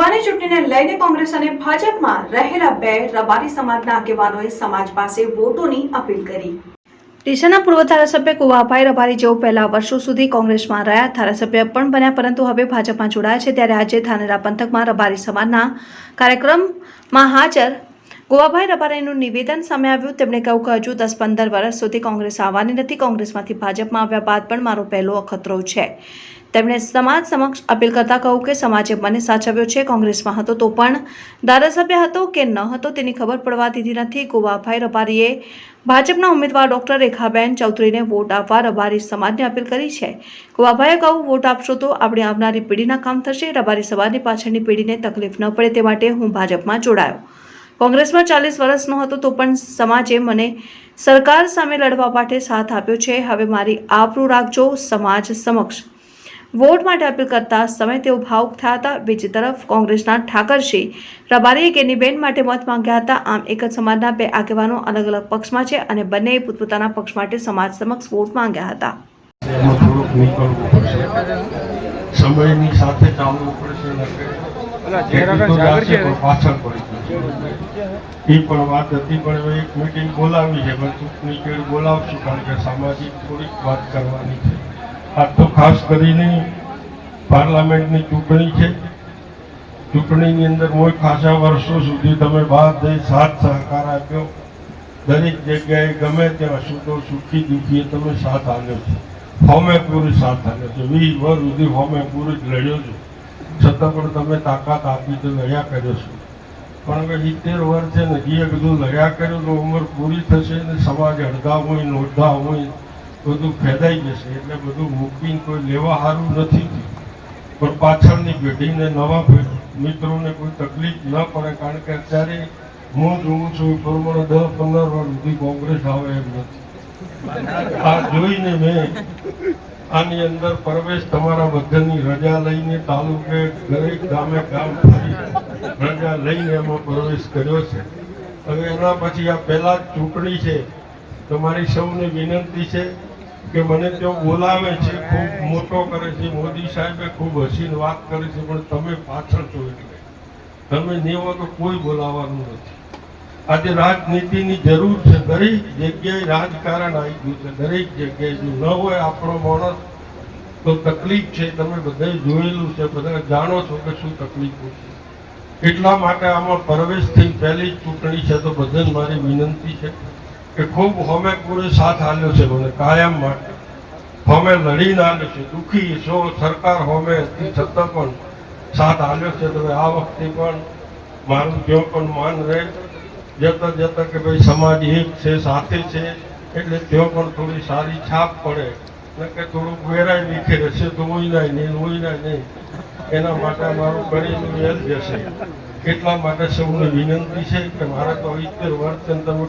લોકસભાની ચૂંટણીને લઈને કોંગ્રેસ અને ભાજપમાં રહેલા બે રબારી સમાજના આગેવાનોએ સમાજ પાસે વોટોની અપીલ કરી. ડીસાના પૂર્વ ધારાસભ્ય કુવાભાઈ રબારી જેઓ પહેલા વર્ષો સુધી કોંગ્રેસમાં રહ્યા, ધારાસભ્ય પણ બન્યા, પરંતુ હવે ભાજપમાં જોડાયા છે. ત્યારે આજે ધાનેરા પંથકમાં રબારી સમાજના કાર્યક્રમમાં હાજર ગોવાભાઈ રબારીનું નિવેદન સામે આવ્યું. તેમણે કહ્યું કે હજુ દસ પંદર વર્ષ સુધી કોંગ્રેસ આવવાની નથી. કોંગ્રેસમાંથી ભાજપમાં આવ્યા બાદ પણ મારો પહેલો અખતરો છે. તેમણે સમાજ સમક્ષ અપીલ કરતા કહ્યું કે સમાજે મને સાચવ્યો છે, કોંગ્રેસમાં હતો તો પણ. ધારાસભ્ય હતો કે ન હતો તેની ખબર પડવા દીધી નથી. ગોવાભાઈ રબારીએ ભાજપના ઉમેદવાર ડોક્ટર રેખાબેન ચૌધરીને વોટ આપવા રબારી સમાજને અપીલ કરી છે. ગોવાભાઈએ કહ્યું, વોટ આપશો તો આપણી આવનારી પેઢીના કામ થશે. રબારી સમાજની પાછળની પેઢીને તકલીફ ન પડે તે માટે હું ભાજપમાં જોડાયો. કોંગ્રેસમાં ચાલીસ વર્ષનો હતો તો પણ સમાજે મને સરકાર સામે લડવા માટે સાથ આપ્યો છે. હવે મારી આબરૂ રાખજો સમાજ સમક્ષ. વોટ માટે અપીલ કરતા સમય તેઓ ભાવુક થયા હતા. બીજી તરફ કોંગ્રેસના ઠાકરસિંહ રબારીએ કેનીબેન માટે મત માંગ્યા હતા. આમ એક જ સમાજના બે આગેવાનો અલગ અલગ પક્ષમાં છે અને બંનેએ પોતપોતાના પક્ષ માટે સમાજ સમક્ષ વોટ માંગ્યા હતા. સમયની સાથે ચાલવું પડશે પાછળ પડી એ પણ વાત હતી પણ એક મિટિંગ બોલાવી છે. પણ ચૂંટણી કેળ બોલાવશું કારણ કે સામાજિક થોડીક વાત કરવાની છે. આ તો ખાસ કરીને પાર્લામેન્ટની ચૂંટણી છે. ચૂંટણીની અંદર કોઈ ખાસા વર્ષો સુધી તમે બહાર જઈ સાથ સહકાર આપ્યો. દરેક જગ્યાએ ગમે ત્યાં સુખો સુખી દુઃખીએ તમે સાથ આપ્યો છે. હોમે પૂરી સાથ આપ્યો છે. વીસ વર્ષ સુધી હોમે પૂરી જ લડ્યો છું. છતાં પણ તમે તાકાત આપી તો લડ્યા કર્યો છો. પણ હવે સિત્તેર વર્ષ છે ને જે બધું લડ્યા કર્યું તો ઉંમર પૂરી થશે ને, સમાજ અડધા હોય નોંધા હોય. બધું ફેદાઈ જશે એટલે બધું મૂકીને કોઈ લેવા સારું નથી પણ પાછળની પેઢીને નવા મિત્રોને કોઈ તકલીફ ન પડે, કારણ કે અત્યારે હું જોઉં છું પ્રમાણે દસ પંદર વર્ષ સુધી કોંગ્રેસ આવે એમ નથી. આ જોઈને મેં આની અંદર પ્રવેશ તમારા બધાની રજા લઈને તાલુકે દરેક ગામે ગામ ફરી રજા લઈને એમાં પ્રવેશ કર્યો છે. હવે એના પછી આ પહેલા ચૂંટણી છે. તમારી સૌને વિનંતી છે કે મને ત્યાં બોલાવે છે, ખૂબ મોટો કરે છે. મોદી સાહેબે ખૂબ હસીને વાત કરે છે, પણ તમે પાછળ છો એટલે. તમે નેવો તો કોઈ બોલાવાનું નથી. આજે રાજનીતિની જરૂર છે, દરેક જગ્યાએ રાજકારણ આવી ગયું છે, દરેક જગ્યાએ જો ન હોય આપણો માણસ, તો તકલીફ છે. તમે બધાએ જોયેલું છે બધા જાણો છો કે શું તકલીફો છે. એટલા માટે આમાં પ્રવેશ થઈ પહેલી ચૂંટણી છે, તો બધાને મારી વિનંતી છે. કે ખૂબ હોમે પૂરે સાથ હાલ્યો છે મને કાયમ માટે. હોમે લડીને આવ્યો છે, દુઃખી છો, સરકાર હોમે છતાં પણ સાથ આલ્યો છે. તો આ વખતે પણ મારું જો પણ માન રહે. જતા જતા કે ભાઈ સમાજ એક છે, સાથે છે, એટલે ત્યાં પણ થોડી સારી છાપ પડે. કે થોડુંક વેરાય વિખેર હશે તો નાય નહીં ઓઈનાય નહીં. એના માટે મારું કરીને વેલ જશે. એટલા માટે સૌને વિનંતી છે કે મારે તો ઇત્તેર વર્ષ તમે